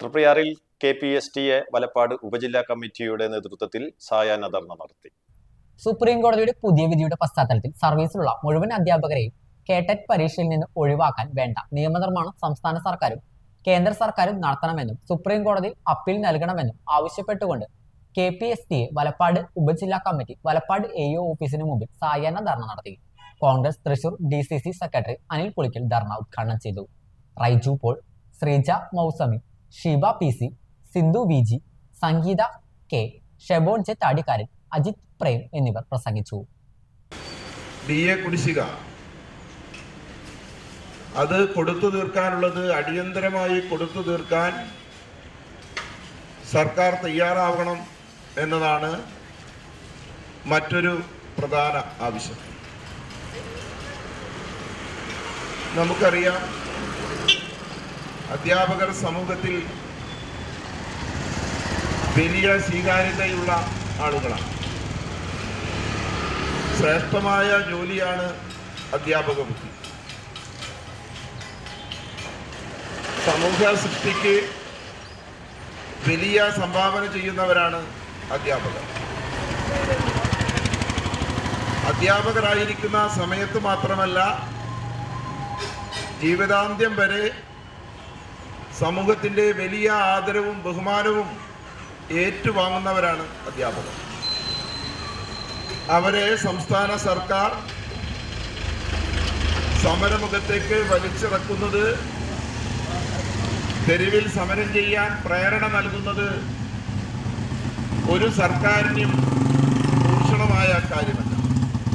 തൃപ്രയാറിൽ K P S T A Valappad ഉപജില്ലാ കമ്മിറ്റിയുടെ നേതൃത്വത്തിൽ സായാഹ്ന ധർണ നടത്തി. സുപ്രീം കോടതിയുടെ പുതിയ വിധിയുടെ പശ്ചാത്തലത്തിൽ സർവീസിലുള്ള മുഴുവൻ അധ്യാപകരെയും കേട്ടറ്റ് പരീക്ഷയിൽ നിന്ന് ഒഴിവാക്കാൻ വേണ്ട നിയമനിർമ്മാണം സംസ്ഥാന സർക്കാരും കേന്ദ്ര സർക്കാരും നടത്തണമെന്നും സുപ്രീം കോടതിയിൽ അപ്പീൽ നൽകണമെന്നും ആവശ്യപ്പെട്ടുകൊണ്ട് K P S T Valappad ഉപജില്ലാ കമ്മിറ്റി വലപ്പാട് എ ഒ ഓഫീസിന് മുമ്പിൽ സായാഹ്ന ധർണ നടത്തി. Congress Thrissur D C C secretary Anil Pulikkal ധർണ ഉദ്ഘാടനം ചെയ്തു. Raiju Paul Sreeja Mousami Sheeba P C Sindhu V G Sangeetha K Shebon J Thadikkaran Ajith Prem എന്നിവർ പ്രസംഗിച്ചു. D A കുടിശ്ശിക. അത് കൊടുത്തു തീർക്കാനുള്ളത് അടിയന്തരമായി കൊടുത്തു തീർക്കാൻ സർക്കാർ തയ്യാറാവണം എന്നതാണ് മറ്റൊരു പ്രധാന ആവശ്യം. നമുക്കറിയാം അധ്യാപകർ സമൂഹത്തിൽ വലിയ സ്വീകാര്യതയുള്ള ആളുകളാണ്. ശ്രേഷ്ഠമായ ജോലിയാണ് അധ്യാപക വൃത്തി സമൂഹ സൃഷ്ടിക്ക് വലിയ സംഭാവന ചെയ്യുന്നവരാണ് അധ്യാപകർ. അധ്യാപകരായിരിക്കുന്ന സമയത്ത് മാത്രമല്ല ജീവിതാന്ത്യം വരെ സമൂഹത്തിന്റെ വലിയ ആദരവും ബഹുമാനവും ഏറ്റുവാങ്ങുന്നവരാണ് അധ്യാപകർ. അവരെ സംസ്ഥാന സർക്കാർ സമരമുഖത്തേക്ക് വലിച്ചിറക്കുന്നത് തെരുവിൽ സമരം ചെയ്യാൻ പ്രേരണ നൽകുന്നത് ഒരു സർക്കാരിനും ഭൂഷണമായ കാര്യമല്ല.